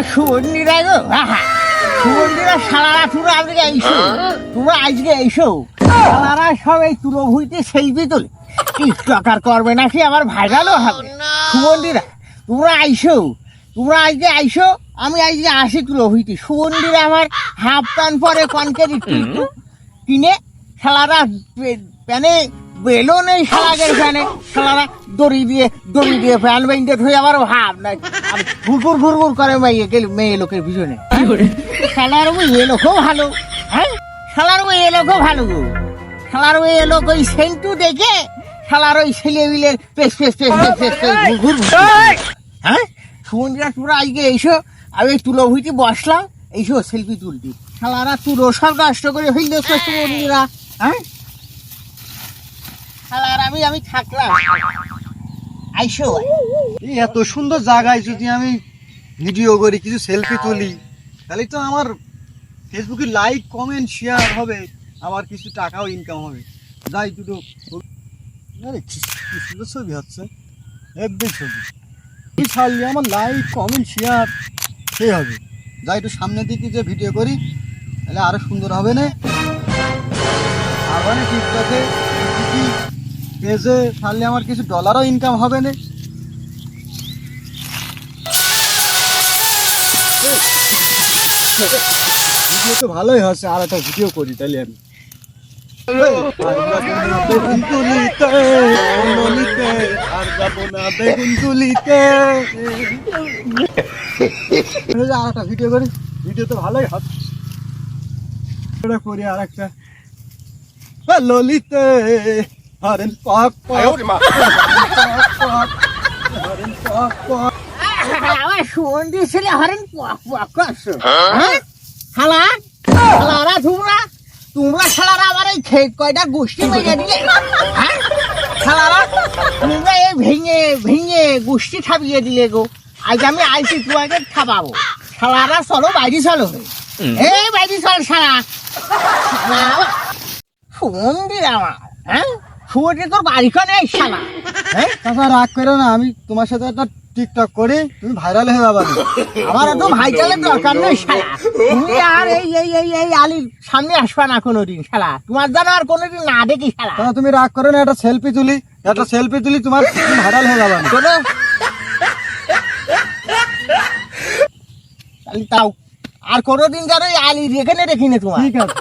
আমার গো আহা, সুগন্ধিরা সালারা তোমরা আজকে এইসো তোমরা আজকে এইসো সালারা সব এই তুলো। ভুইতে সেলফি তোলে টিকটকার করবে নাকি আমার ভাইরালও হবে। সুগন্ধিরা তোমরা আইসো। তোমরা আজকে আইসো আমি আজকে আসি তুলো ভুইতে সুগন্ধিরা আমার হাফ প্যান্ট পরে কনকের কিনে শালারা পে- প্যানে বেলো নেই শালাদের প্যানে শালারা দড়ি দিয়ে দড়ি দিয়ে প্যান বেঁধে ধুয়ে আবার ভাব না আর ঘুরঘুর ঘুরঘুর করে মেয়ে গেল মেয়ে লোকের পিছনে। শালার ওই এ লোকও ভালো হ্যাঁ? শালার ওই এ লোকও ভালো গো। শালার ওই এ লোক ওই সেন্টু দেখে শালার ওই ছেলে বিলের পেস পেস পেস পেস পেস পেস ঘুর ঘুর হ্যাঁ? সুমন্দিরা তোমরা আজকে এইসো আমি এই তুলো ভুইতে বসলাম এইসো সেলফি তুলতি। শালারা তুলো সব নষ্ট করে ফেললে সুমন্দিরা হ্যাঁ? শালার আমি আমি থাকলাম। আইসো। এত সুন্দর জায়গায় যদি আমি ভিডিও করি, কিছু সেলফি তুলি, তাহলে তো আমার ফেসবুকে লাইক কমেন্ট শেয়ার হবে আমার কিছু টাকাও ইনকাম হবে। যাই দুটো কি সুন্দর ছবি হচ্ছে, একদম ছবি। ছাড়লে আমার লাইক কমেন্ট শেয়ার সে হবে। যাই একটু সামনের দিকে যে ভিডিও করি, তাহলে আরও সুন্দর হবে না? আর মানে টিকটকে পেজে ছাড়লে আমার কিছু ডলারও ইনকাম হবে না। ভিডিও তো ভালোই হচ্ছে আর একটা ভিডিও করি তাহলে আমি। আর একটা ভিডিও করি। ভিডিও তো ভালোই হচ্ছে করি আর একটা ললিতে হরেন পাক হরেন পাক পাক আমার সুগন্ধি ছেলে হরেন পক পক করছ হ্যাঁ? শালা? তোমরা? তোমরা শালারা আমার এই খেত কয়টা গোষ্ঠী মেরে দিলে? হ্যাঁ? শালারা তোমরা এই ভেঙে ভেঙে গোষ্ঠী ছাপিয়ে দিলে গো। আজ আমি আইসি তোমাকে ছাপাবো শালারা চলো বাইরে চলো। এই বাইরে চল শালা। সুগন্ধি আমার। হ্যাঁ তোর বাড়ি কানে শালা। হ্যাঁ চাচা রাগ করো না আমি তোমার সাথে একটা টিকটক করি তুমি ভাইরাল হয়ে যাবা। আমার তো ভাইটালের দরকার নেই শালা। তুমি আর এই এই এই এই আলির সামনে আসবা না কোনোদিন শালা। তোমার যেন আর কোনোদিন না দেখি শালা। তাহলে তুমি রাগ করো না একটা সেলফি তুলি। একটা সেলফি তুলি তোমার ভাইরাল হয়ে যাবা না। তাহলে তাও। আর কোনোদিন যেন এই আলির এখানে দেখি না তোমার। ঠিক আছে।